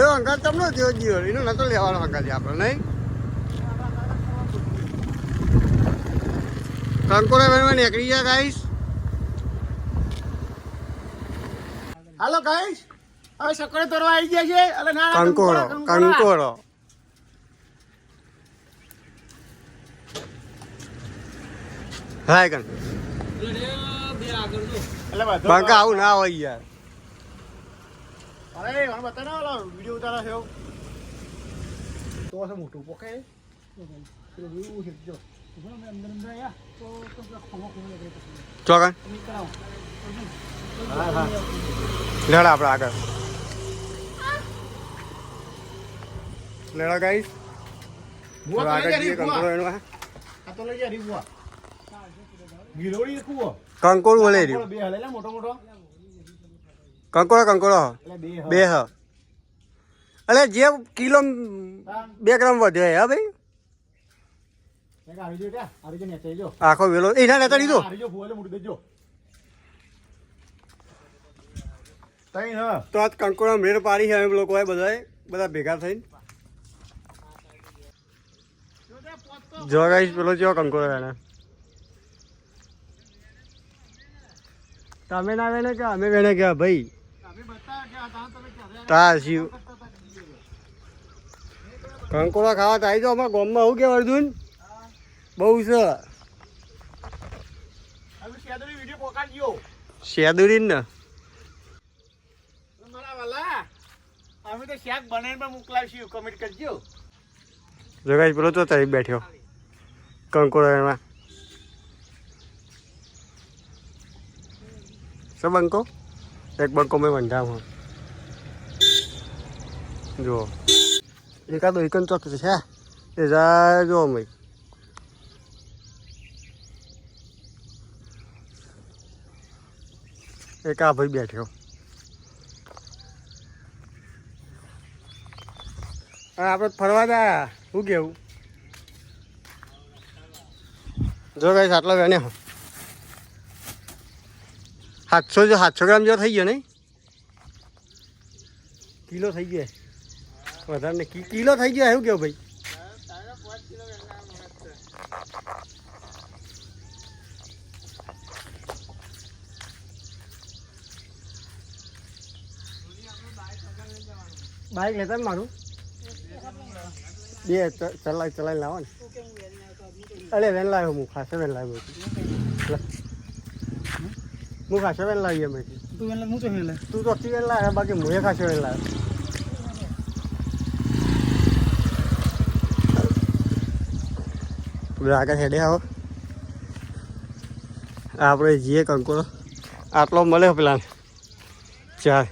Uncle તમને જેવો જીવો એનો નતો લેવાનો અંકલ આપણે નહીં? કંકોડા વેણમાં નીકળી ગયા ગાઈસ. હાલો ગાઈસ. હવે સકોડે તોરવા આવી ગયા છે. એટલે ના હાય કન એટલે આવું ના હોય યાર. અરે મને બતાવો વીડિયો ઉતારો છે. તો મોટું પોકે. ચોકન નીકળાવો. હા હા. લેડ આપણે આગળ. લેડા ગાઈસ. કંકોડ બોલે રહ્યું. મોટો મોટો. કંકોડો કંકોળો બે હ. અલે જે કિલો. બે ગ્રામ વધે હા ભાઈ જો જો જો. આખો વેલો એના જો. તઈ હ. તો આજ કંકોડા મેળ પાડી છે અમે લોકો બધા બધા ભેગા થઈને જો પેલો ચેવો કંકોડા એને તમે ના વેને કે અમે વેને કે ભાઈ તમે બતાવો કે આ દાંત તમે ક્યારે તા શિવ કંકોડા ખાવા તો આવી જાઓ, અમારા આવું કે અર્જુન? બહુ છે. શેદુરી ને. અમે તો શાક બનાવીને બેઠ્યો કંકોડા એમાં. છે બંકો? એક બંકો મેં વંઢામાં જો એકાદો એકન ચોક છે એ જા જો મેં એક આ ભાઈ બેઠ્યો હા આપણે ફરવા જા શું કેવું જો કઈ આટલો વેને સાતસો જો સાતસો ગ્રામ જેવો થઈ ગયો નહીં કિલો થઈ ગયો વધારે ને કી- કિલો થઈ ગયો એવું કેવું ભાઈ બાઈક લેતા ને મારું બે ચ- ચલાવી ચલાવી લાવો ને અરે વેન લાવ્યો હું ખાસો વેન લાવ્યો છું. હું ખાસો વેલ લાવી અમે. તું એટલે હું તો હેલે તું તો વેન લાવ્યા બાકી હું એ ખાસો વેન લાવ્યો પેલા આગળ હેડે આવો. આપણે જઈએ કંકોડો આટલો મળે પેલા ચાર